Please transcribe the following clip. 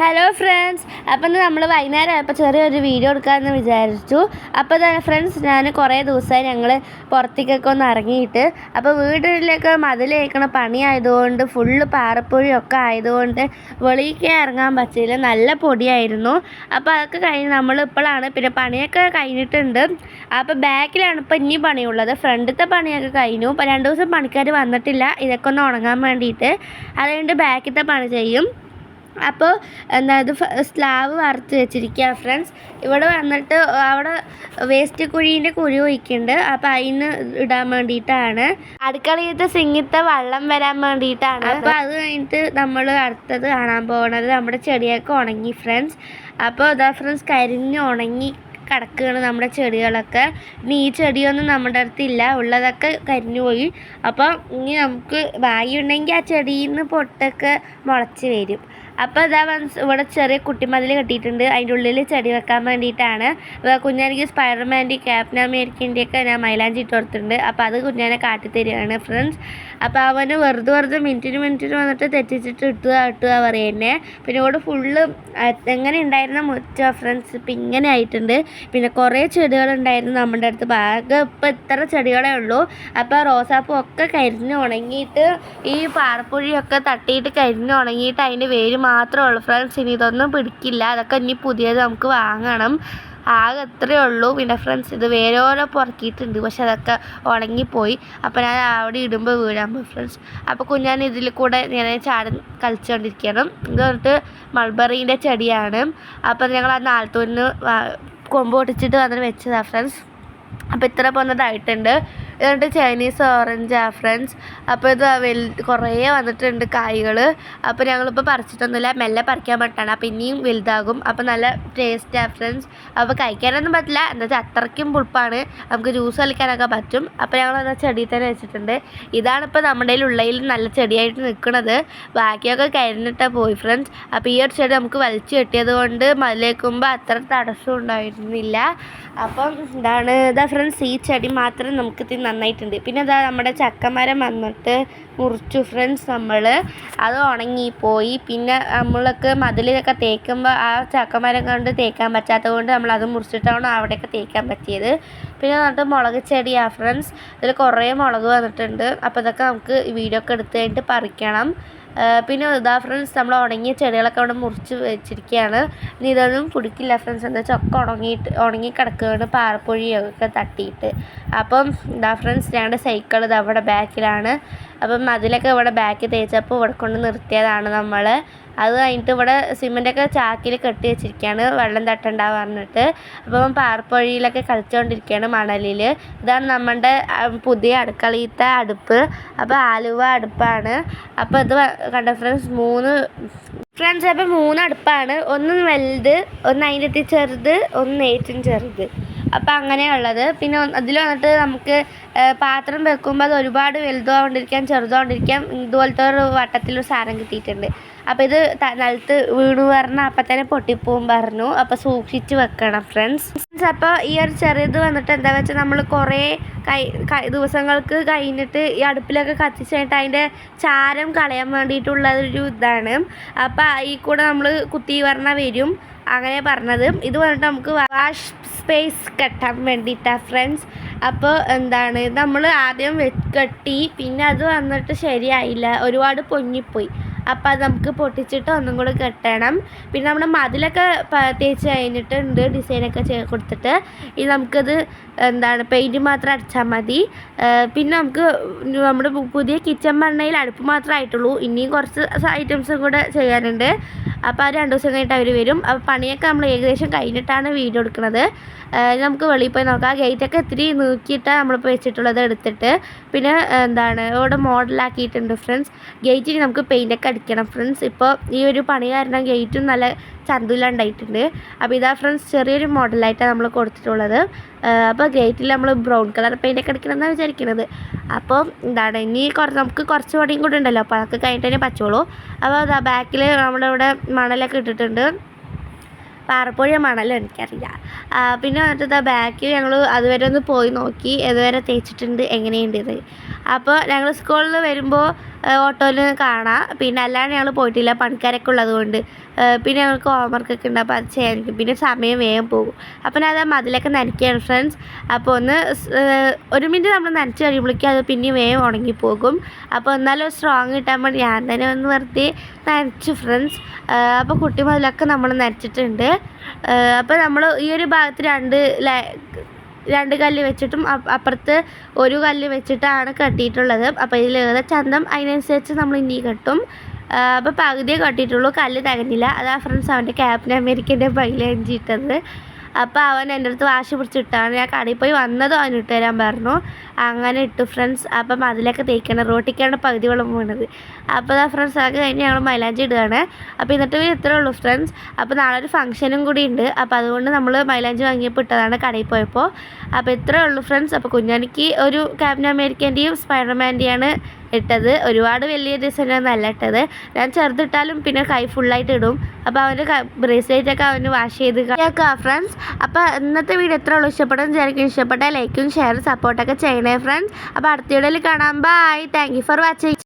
Hello friends അപ്പം നമ്മൾ വൈകുന്നേരം ആയപ്പോൾ ചെറിയൊരു വീഡിയോ എടുക്കാമെന്ന് വിചാരിച്ചു. അപ്പോൾ തന്നെ ഫ്രണ്ട്സ് ഞാൻ കുറേ ദിവസമായി ഞങ്ങൾ പുറത്തേക്കൊക്കെ ഒന്ന് ഇറങ്ങിയിട്ട്. അപ്പോൾ വീട്ടിലേക്ക് മതിൽ പണി ആയതുകൊണ്ട് ഫുള്ള് പാറപ്പൊഴിയൊക്കെ ആയതുകൊണ്ട് വെളിയിലേക്ക് ഇറങ്ങാൻ പറ്റിയില്ല. നല്ല പൊടിയായിരുന്നു. അപ്പോൾ അതൊക്കെ കഴിഞ്ഞ് നമ്മൾ ഇപ്പോഴാണ് പിന്നെ പണിയൊക്കെ കഴിഞ്ഞിട്ടുണ്ട്. അപ്പോൾ ബാക്കിലാണ് ഇപ്പോൾ ഇനി പണിയുള്ളത്. ഫ്രണ്ടിലത്തെ പണിയൊക്കെ കഴിഞ്ഞു. ഇപ്പോൾ രണ്ട് ദിവസം പണിക്കാർ വന്നിട്ടില്ല. ഇതൊക്കെ ഒന്ന് ഉണങ്ങാൻ വേണ്ടിയിട്ട്. അതുകൊണ്ട് ബാക്കിലത്തെ പണി ചെയ്യും. അപ്പോൾ എന്താ ഇത് സ്ലാവ് വറുത്ത് വെച്ചിരിക്കുക ഫ്രണ്ട്സ്. ഇവിടെ വന്നിട്ട് അവിടെ വേസ്റ്റ് കുഴീന്റെ കുഴി ഒഴിക്കുന്നുണ്ട്. അപ്പോൾ അതിന് ഇടാൻ വേണ്ടിയിട്ടാണ്. അടുക്കളയിലത്തെ സിങ്ങിത്തെ വെള്ളം വരാൻ വേണ്ടിയിട്ടാണ്. അപ്പോൾ അത് കഴിഞ്ഞിട്ട് നമ്മൾ അടുത്തത് കാണാൻ പോകുന്നത് നമ്മുടെ ചെടിയൊക്കെ ഉണങ്ങി ഫ്രണ്ട്സ്. അപ്പോൾ ഇതാ ഫ്രണ്ട്സ് കരിഞ്ഞ് ഉണങ്ങി കിടക്കുകയാണ് നമ്മുടെ ചെടികളൊക്കെ. ഇനി ഈ ചെടിയൊന്നും നമ്മുടെ അടുത്തില്ല ഉള്ളതൊക്കെ കരിഞ്ഞു പോയി. അപ്പം ഇനി നമുക്ക് ഭാഗ്യമുണ്ടെങ്കിൽ ആ ചെടിയിൽ നിന്ന് പൊട്ടൊക്കെ മുളച്ച് വരും. അപ്പോൾ ഇതാ വൺസ് ഇവിടെ ചെറിയ കുട്ടിമതിൽ കെട്ടിയിട്ടുണ്ട്. അതിന്റെ ഉള്ളിൽ ചെടി വെക്കാൻ വേണ്ടിയിട്ടാണ്. കുഞ്ഞാനിക്ക് സ്പൈഡർമാന്റെ ക്യാപ്റ്റൻ അമേരിക്കന്റെയൊക്കെ ഞാൻ മൈലാഞ്ചി ഇട്ട് കൊടുത്തിട്ടുണ്ട്. അപ്പോൾ അത് കുഞ്ഞാനെ കാട്ടിത്തരികയാണ് ഫ്രണ്ട്സ് അപ്പോൾ അവന് വെറുതെ വെറുതെ മിനിറ്റിന് മിനിറ്റിന് വന്നിട്ട് തെറ്റിച്ചിട്ട് ഇട്ടുക ഇട്ടുക പറയുന്നേ. പിന്നെ ഇവിടെ ഫുള്ള് എങ്ങനെ ഉണ്ടായിരുന്ന മുറ്റ ഫ്രണ്ട്സ് ഇപ്പം ഇങ്ങനെ ആയിട്ടുണ്ട്. പിന്നെ കുറേ ചെടികളുണ്ടായിരുന്നു നമ്മുടെ അടുത്ത്. ബാഗ് ഇപ്പം ഇത്ര ചെടികളേ ഉള്ളൂ. അപ്പോൾ റോസാപ്പൂ ഒക്കെ കരിഞ്ഞ് ഉണങ്ങിയിട്ട് ഈ പാറപ്പൊഴിയൊക്കെ തട്ടിയിട്ട് കരിഞ്ഞ് ഉണങ്ങിയിട്ട് അതിന്റെ വേര് മാത്രമേ ഉള്ളൂ ഫ്രണ്ട്സ് ഇനി ഇതൊന്നും പിടിക്കില്ല. അതൊക്കെ ഇനി പുതിയത് നമുക്ക് വാങ്ങണം. ആകെ ഇത്രയേ ഉള്ളൂ. പിന്നെ ഫ്രണ്ട്സ് ഇത് വേരോടെ പുറക്കിയിട്ടുണ്ട്. പക്ഷെ അതൊക്കെ ഉണങ്ങിപ്പോയി. അപ്പോൾ ഞാൻ അവിടെ ഇടുമ്പോൾ വീഴാൻ പോയി ഫ്രണ്ട്സ് അപ്പോൾ കുഞ്ഞാൻ ഇതിൽ കൂടെ ഞാൻ ചാടി കളിച്ചുകൊണ്ടിരിക്കണം ഇത് പറഞ്ഞിട്ട് മൾബറീന്റെ ചെടിയാണ്. അപ്പോൾ ഞങ്ങൾ ആ നാളത്തൂരിന് കൊമ്പ് പൊട്ടിച്ചിട്ട് വന്നിട്ട് വെച്ചതാണ് ഫ്രണ്ട്സ് അപ്പോൾ ഇത്ര പോന്നതായിട്ടുണ്ട്. എന്നിട്ട് ചൈനീസ് ഓറഞ്ച് ആഫ്രൻസ് അപ്പോൾ ഇത് വലു കുറേ വന്നിട്ടുണ്ട് കായ്കൾ അപ്പോൾ ഞങ്ങളിപ്പോൾ പറിച്ചിട്ടൊന്നുമില്ല. മെല്ലെ പറിക്കാൻ പറ്റാണ്. അപ്പോൾ ഇനിയും വലുതാകും. അപ്പോൾ നല്ല ടേസ്റ്റ് ആഫ്രൻസ് അപ്പോൾ കഴിക്കാനൊന്നും പറ്റില്ല. എന്താ വെച്ചാൽ അത്രയ്ക്കും പുളിപ്പാണ്. നമുക്ക് ജ്യൂസ് കളിക്കാനൊക്കെ പറ്റും. അപ്പോൾ ഞങ്ങൾ അത് ചെടി തന്നെ വെച്ചിട്ടുണ്ട്. ഇതാണ് ഇപ്പോൾ നമ്മുടെ ഉള്ളയിൽ നല്ല ചെടിയായിട്ട് നിൽക്കുന്നത് ബാക്കിയൊക്കെ കരിഞ്ഞിട്ടാണ് പോയി ഫ്രണ്ട്സ് അപ്പോൾ ഈ ഒരു ചെടി നമുക്ക് വലിച്ചു കെട്ടിയത് കൊണ്ട് മതിലേക്കുമ്പോൾ അത്ര തടസ്സം ഉണ്ടായിരുന്നില്ല. അപ്പം ഇതാണ് ഇതാ ഫ്രണ്ട്സ് ഈ ചെടി മാത്രം നമുക്ക് ഇത് നന്നായിട്ടുണ്ട്. പിന്നെ ഇതാ നമ്മുടെ ചക്കമരം വന്നിട്ട് മുറിച്ചു ഫ്രണ്ട്സ് നമ്മൾ അത് ഉണങ്ങിപ്പോയി പിന്നെ നമ്മളൊക്കെ മതിലൊക്കെ തേക്കുമ്പോൾ ആ ചക്കമരം കൊണ്ട് തേക്കാൻ പറ്റാത്തത് കൊണ്ട് നമ്മൾ അത് മുറിച്ചിട്ടാണ് അവിടെയൊക്കെ തേക്കാൻ പറ്റിയത്. പിന്നെ വന്നിട്ട് മുളക് ചെടിയാണ് ഫ്രണ്ട്സ് ഇതിൽ കുറേ മുളക് വന്നിട്ടുണ്ട്. അപ്പോൾ ഇതൊക്കെ നമുക്ക് വീഡിയോ ഒക്കെ എടുത്ത് കഴിഞ്ഞിട്ട് പറിക്കണം. പിന്നെ ഇതാ ഫ്രണ്ട്സ് നമ്മൾ ഉണങ്ങിയ ചെടികളൊക്കെ അവിടെ മുറിച്ച് വെച്ചിരിക്കുകയാണ്. ഇനി ഇതൊന്നും പിടിക്കില്ല ഫ്രണ്ട്സ് എന്താ വെച്ചാൽ ഒക്കെ ഉണങ്ങിയിട്ട് ഉണങ്ങി കിടക്കുകയാണ് പാറപ്പൊഴിയൊക്കെ തട്ടിയിട്ട്. അപ്പം ഇതാ ഫ്രണ്ട്സ് ഞങ്ങളുടെ സൈക്കിൾ ഇത് അവിടെ ബാക്കിലാണ് അപ്പം അതിലൊക്കെ ഇവിടെ ബാക്ക് തേച്ചപ്പോൾ ഇവിടെ കൊണ്ട് നിർത്തിയതാണ് നമ്മൾ അത് കഴിഞ്ഞിട്ട് ഇവിടെ സിമെന്റൊക്കെ ചാക്കിൽ കെട്ടി വെച്ചിരിക്കുകയാണ്. വെള്ളം തട്ടണ്ട പറഞ്ഞിട്ട്. അപ്പം പാർപ്പൊഴിയിലൊക്കെ കളിച്ചുകൊണ്ടിരിക്കുകയാണ് മണലിൽ. ഇതാണ് നമ്മുടെ പുതിയ അടുക്കളയിലത്തെ അടുപ്പ്. അപ്പോൾ ആലുവ അടുപ്പാണ്. അപ്പോൾ ഇത് കണ്ട ഫ്രണ്ട്സ് മൂന്ന് ഫ്രണ്ട്സ് അപ്പോൾ മൂന്ന് അടുപ്പാണ്. ഒന്ന് വലുത് ഒന്ന് അതിന്റെ ചെറുത് ഒന്ന് ഏറ്റവും ചെറുത്. അപ്പം അങ്ങനെയുള്ളത്. പിന്നെ അതിൽ വന്നിട്ട് നമുക്ക് പാത്രം വെക്കുമ്പോൾ അത് ഒരുപാട് വലുതാകൊണ്ടിരിക്കാം ചെറുതാകൊണ്ടിരിക്കാം ഇതുപോലത്തെ ഒരു വട്ടത്തിലൊരു സാധനം കിട്ടിയിട്ടുണ്ട്. അപ്പോൾ ഇത് നിലത്ത് വീണു പറഞ്ഞാൽ അപ്പം തന്നെ പൊട്ടിപ്പോവും പറഞ്ഞു. അപ്പോൾ സൂക്ഷിച്ച് വെക്കണം ഫ്രണ്ട്സ് അപ്പോൾ ഈ ഒരു ചെറിയത് വന്നിട്ട് എന്താ വെച്ചാൽ നമ്മൾ കുറേ കൈ ദിവസങ്ങൾക്ക് കഴിഞ്ഞിട്ട് ഈ അടുപ്പിലൊക്കെ കത്തിച്ച് കഴിഞ്ഞിട്ട് അതിന്റെ ചാരം കളയാൻ വേണ്ടിയിട്ടുള്ള ഒരു ഇതാണ്. അപ്പോൾ ഈ കൂടെ നമ്മൾ കുത്തി പറഞ്ഞാൽ വരും. അങ്ങനെ പറഞ്ഞത് ഇത് പറഞ്ഞിട്ട് നമുക്ക് വാഷ് സ്പേസ് കെട്ടാൻ വേണ്ടിയിട്ടാണ് ഫ്രണ്ട്സ് അപ്പോൾ എന്താണ് നമ്മൾ ആദ്യം കെട്ടി പിന്നെ അത് വന്നിട്ട് ശരിയായില്ല. ഒരുപാട് പൊങ്ങിപ്പോയി. അപ്പോൾ അത് നമുക്ക് പൊട്ടിച്ചിട്ട് ഒന്നും കൂടെ കെട്ടണം. പിന്നെ നമ്മുടെ മതിലൊക്കെ തേച്ച് കഴിഞ്ഞിട്ടുണ്ട് ഡിസൈനൊക്കെ ചെയ്ത് കൊടുത്തിട്ട്. ഇനി നമുക്കത് എന്താണ് പെയിന്റ് മാത്രം അടിച്ചാൽ മതി. പിന്നെ നമുക്ക് നമ്മുടെ പുതിയ കിച്ചൺ മണ്ണയിൽ അടുപ്പ് മാത്രമേ ആയിട്ടുള്ളൂ. ഇനിയും കുറച്ച് ഐറ്റംസും കൂടെ ചെയ്യാനുണ്ട്. അപ്പോൾ ആ രണ്ട് ദിവസം കഴിഞ്ഞിട്ട് അവർ വരും. അപ്പോൾ പണിയൊക്കെ നമ്മൾ ഏകദേശം കഴിഞ്ഞിട്ടാണ് വീഡിയോ എടുക്കുന്നത് നമുക്ക് വെളിയിൽ പോയി നോക്കാം. ഗേറ്റൊക്കെ ഇത്തിരി നീക്കിയിട്ടാണ് നമ്മളിപ്പോൾ വെച്ചിട്ടുള്ളത് എടുത്തിട്ട്. പിന്നെ എന്താണ് ഇവിടെ മോഡലാക്കിയിട്ടുണ്ട് ഫ്രണ്ട്സ് ഗേറ്റിന് നമുക്ക് പെയിന്റൊക്കെ അടിക്കണം ഫ്രണ്ട്സ്. ഇപ്പോൾ ഈ ഒരു പണി കാരണം ഗേറ്റും നല്ല ചന്തുലുണ്ടായിട്ടുണ്ട് അപ്പോൾ ഇതാ ഫ്രണ്ട്സ് ചെറിയൊരു മോഡലായിട്ടാണ് നമ്മൾ കൊടുത്തിട്ടുള്ളത്. അപ്പോൾ ഗേറ്റിൽ നമ്മൾ ബ്രൗൺ കളർ പെയിന്റൊക്കെ അടിക്കണമെന്നാണ് വിചാരിക്കുന്നത് അപ്പോൾ എന്താണ് ഇനി കുറച്ച് നമുക്ക് കുറച്ച് പണിയും കൂടെ ഉണ്ടല്ലോ. അപ്പോൾ അതൊക്കെ കഴിഞ്ഞിട്ട് തന്നെ പറ്റുള്ളൂ. അപ്പോൾ അതാ ബാക്കിൽ നമ്മളിവിടെ മണലൊക്കെ ഇട്ടിട്ടുണ്ട്. പാറപ്പുഴ മണലോ എനിക്കറിയില്ല. പിന്നെ വന്നിട്ട് ബാക്കിൽ ഞങ്ങൾ അതുവരെ ഒന്ന് പോയി നോക്കി. ഇതുവരെ തേച്ചിട്ടുണ്ട്. എങ്ങനെയുണ്ട് ഇത്? അപ്പോൾ ഞങ്ങൾ സ്കൂളിൽ വരുമ്പോൾ ഓട്ടോയിൽ കാണാം. പിന്നെ അല്ലാണ്ട് ഞങ്ങൾ പോയിട്ടില്ല. പണിക്കാരൊക്കെ ഉള്ളത് കൊണ്ട്. പിന്നെ ഞങ്ങൾക്ക് ഹോംവർക്കൊക്കെ ഉണ്ട്. അപ്പോൾ അത് ചെയ്യാനിരിക്കും. പിന്നെ സമയം വേഗം പോകും. അപ്പോൾ ഞാൻ അത് മതിലൊക്കെ നനയ്ക്കുകയാണ് ഫ്രണ്ട്സ് അപ്പോൾ ഒന്ന് ഒരു മിനിറ്റ് നമ്മൾ നനച്ച് കഴിയുമ്പോഴേക്കും അത് പിന്നെ വേഗം ഉണങ്ങിപ്പോകും. അപ്പോൾ എന്നാലും സ്ട്രോങ് കിട്ടാൻ വേണ്ടി ഞാൻ തന്നെ ഒന്ന് വെറുതെ നനച്ചു ഫ്രണ്ട്സ് അപ്പോൾ കുട്ടി മതിലൊക്കെ നമ്മൾ നനച്ചിട്ടുണ്ട്. അപ്പോൾ നമ്മൾ ഈ ഒരു ഭാഗത്ത് രണ്ട് ല- രണ്ട് കല്ല് വെച്ചിട്ടും അപ്പ- അപ്പുറത്ത് ഒരു കല്ല് വെച്ചിട്ടാണ് കെട്ടിയിട്ടുള്ളത്. അപ്പോൾ ഇതിലേറെ ചന്തം? അതിനനുസരിച്ച് നമ്മൾ ഇനി കെട്ടും. അപ്പോൾ പകുതിയെ കെട്ടിയിട്ടുള്ളൂ. കല്ല് തികഞ്ഞില്ല. അതാ ഫ്രണ്ട്സ് അവന്റെ ക്യാപ്റ്റൻ അമേരിക്കന്റെ മൈലേഞ്ചി ഇട്ടത് അപ്പോൾ അവൻ എന്റെ അടുത്ത് വാശി പിടിച്ചിട്ടാണ് ഞാൻ കടയിൽ പോയി വന്നതും അവൻ ഇട്ട് തരാൻ പറഞ്ഞു. അങ്ങനെ ഇട്ടു ഫ്രണ്ട്സ് അപ്പം അതിലൊക്കെ തേക്കണം. റോട്ടിക്കാണ് പകുതി വെള്ളം വീണത്. അപ്പോൾ ആ ഫ്രണ്ട്സ് അതൊക്കെ കഴിഞ്ഞ് ഞങ്ങൾ മൈലാഞ്ചി ഇടുകയാണ്. അപ്പോൾ ഇന്നത്തെ വീട് ഇത്രേ ഉള്ളൂ ഫ്രണ്ട്സ് അപ്പോൾ നാളെ ഒരു ഫംഗ്ഷനും കൂടി ഉണ്ട്. അപ്പോൾ അതുകൊണ്ട് നമ്മൾ മൈലാഞ്ചി വാങ്ങിയപ്പോൾ ഇട്ടതാണ് കടയിൽ പോയപ്പോൾ. അപ്പോൾ ഇത്രേ ഉള്ളൂ ഫ്രണ്ട്സ് അപ്പോൾ കുഞ്ഞാനിക്ക് ഒരു ക്യാപ്റ്റൻ അമേരിക്കന്റെയും സ്പൈഡർമാന്റെയാണ് ഇട്ടത്. ഒരുപാട് വലിയ ഡിസൈനൊന്നും അല്ല ഇട്ടത്. ഞാൻ ചെറുതിട്ടാലും പിന്നെ കൈ ഫുള്ളായിട്ട് ഇടും. അപ്പോൾ അവന്റെ ബ്രേസ്ലെറ്റ് ഒക്കെ അവന് വാഷ് ചെയ്ത് കേൾക്കാം ഫ്രണ്ട്സ് അപ്പോൾ ഇന്നത്തെ വീഡിയോ എത്ര ഉള്ളൂ. ഇഷ്ടപ്പെടും വിചാരിക്കും ഇഷ്ടപ്പെട്ട ലൈക്കും ഷെയറും സപ്പോർട്ടൊക്കെ ചെയ്യണേ ഫ്രണ്ട്സ് അപ്പോൾ അടുത്ത വീഡിയോയിൽ കാണാം. Bye thank for watching